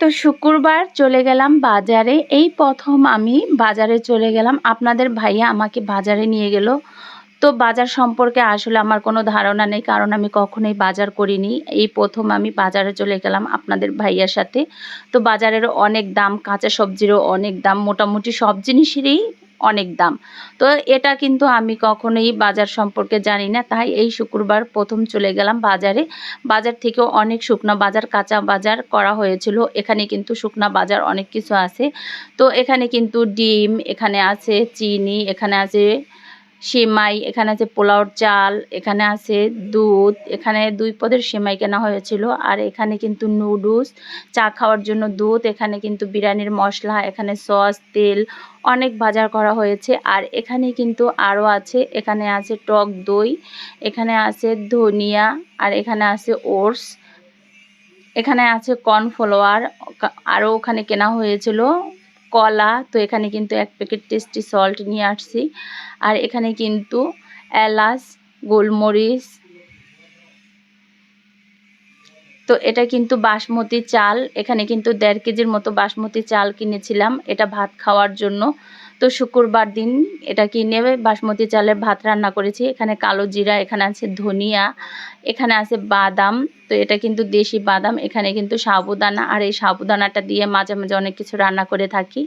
তো শুক্রবার চলে গেলাম বাজারে। এই প্রথম আমি বাজারে চলে গেলাম। আপনাদের ভাইয়া আমাকে বাজারে নিয়ে গেল। তো বাজার সম্পর্কে আসলে আমার কোনো ধারণা নেই, কারণ আমি কখনোই বাজার করিনি। এই প্রথম আমি বাজারে চলে গেলাম আপনাদের ভাইয়ার সাথে। তো বাজারেরও অনেক দাম, কাঁচা সবজিরও অনেক দাম, মোটামুটি সব জিনিসেরই অনেক দাম। তো এটা কিন্তু আমি কখনোই বাজার সম্পর্কে জানি না, তাই এই শুক্রবার প্রথম চলে গেলাম বাজারে। বাজার থেকেও অনেক শুকনো বাজার, কাঁচা বাজার করা হয়েছিল। এখানে কিন্তু শুকনো বাজার অনেক কিছু আছে। তো এখানে কিন্তু ডিম, এখানে আছে চিনি, এখানে আছে সেমাই, এখানে আছে পোলাওর চাল, এখানে আছে দুধ, এখানে দুই পদের সেমাই কেনা হয়েছিল। আর এখানে কিন্তু নুডলস, চা খাওয়ার জন্য দুধ, এখানে কিন্তু বিরিয়ানির মশলা, এখানে সস, তেল, অনেক বাজার করা হয়েছে। আর এখানে কিন্তু আরও আছে, এখানে আছে টক দই, এখানে আছে ধনিয়া, আর এখানে আছে ওটস, এখানে আছে কর্নফ্লাওয়ার আরও ওখানে কেনা হয়েছিল। কলা, তো এখানে কিন্তু এক প্যাকেট টেস্টি সল্ট নিয়ে আসছি। আর এখানে কিন্তু এলাচ, গোলমরিচ, তো এটা কিন্তু বাসমতি চাল। এখানে কিন্তু দেড় কেজির মতো বাসমতি চাল কিনেছিলাম। এটা ভাত খাওয়ার জন্য। তো শুক্রবার দিন এটা কিনে বাসমতি চালের ভাত রান্না করেছি। এখানে কালো জিরা, এখানে আছে ধনিয়া, এখানে আছে বাদাম। তো এটা কিন্তু দেশি বাদাম, এখানে কিন্তু সাবুদানা। আর এই সাবুদানাটা দিয়ে মাঝে মাঝে অনেক কিছু রান্না করে থাকি।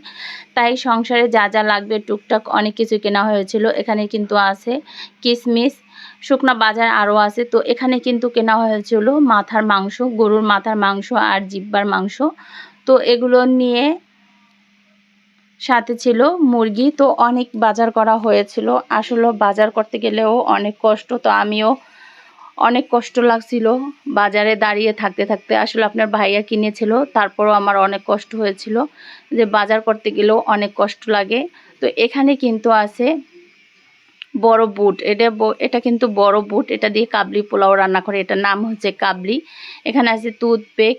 তাই সংসারে যা যা লাগবে টুকটাক অনেক কিছু কেনা হয়েছিল। এখানে কিন্তু আছে কিশমিশ শুকনা বাজার আরও আছে। তো এখানে কিন্তু কেনা হয়েছিল মাথার মাংস, গরুর মাথার মাংস আর জিব্বার মাংস। তো এগুলো নিয়ে সাথে ছিল মুরগি। তো অনেক বাজার করা হয়েছিল। আসলে বাজার করতে গেলেও অনেক কষ্ট। তো আমিও অনেক কষ্ট লাগছিল। বাজারে দাঁড়িয়ে থাকতে থাকতে আসলে আপনার ভাইয়া কিনেছিল। তারপরও আমার অনেক কষ্ট হয়েছিল যে বাজার করতে গেলেও অনেক কষ্ট লাগে। তো এখানে কিন্তু আছে বড় বুট। এটা এটা কিন্তু বড় বুট। এটা দিয়ে কাবলি পোলাও রান্না করে। এটার নাম হচ্ছে কাবলি। এখানে আছে টুথপেক।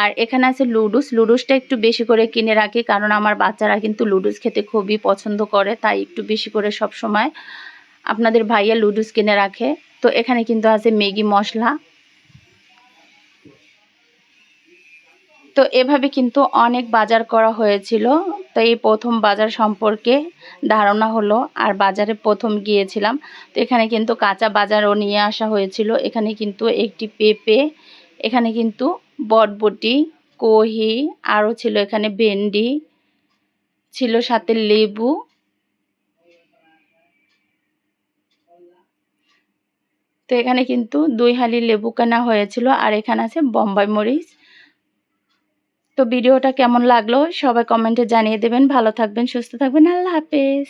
আর এখানে আছে লুডুস। লুডুসটা একটু বেশি করে কিনে রাখি কারণ আমার বাচ্চারা কিন্তু লুডুস খেতে খুবই পছন্দ করে, তাই একটু বেশি করে সব সময় আপনাদের ভাইয়া লুডুস কিনে রাখে। তো এখানে কিন্তু আছে ম্যাগি মশলা। তো এভাবে কিন্তু অনেক বাজার করা হয়েছিল। তো এই প্রথম বাজার সম্পর্কে ধারণা হলো, আর বাজারে প্রথম গিয়েছিলাম। তো এখানে কিন্তু কাঁচা বাজারও নিয়ে আসা হয়েছিল। এখানে কিন্তু একটি পেঁপে, এখানে কিন্তু বটবটি, কহি, আরও ছিল এখানে ভেন্ডি, ছিল সাথে লেবু। তো এখানে কিন্তু দুই হালি লেবু কেনা হয়েছিল, আর এখানে আছে বম্বাই মরিচ। তো ভিডিওটা কেমন লাগল সবাই কমেন্টে জানিয়ে দেবেন। ভালো থাকবেন সুস্থ থাকবেন। আল্লাহ হাফেজ।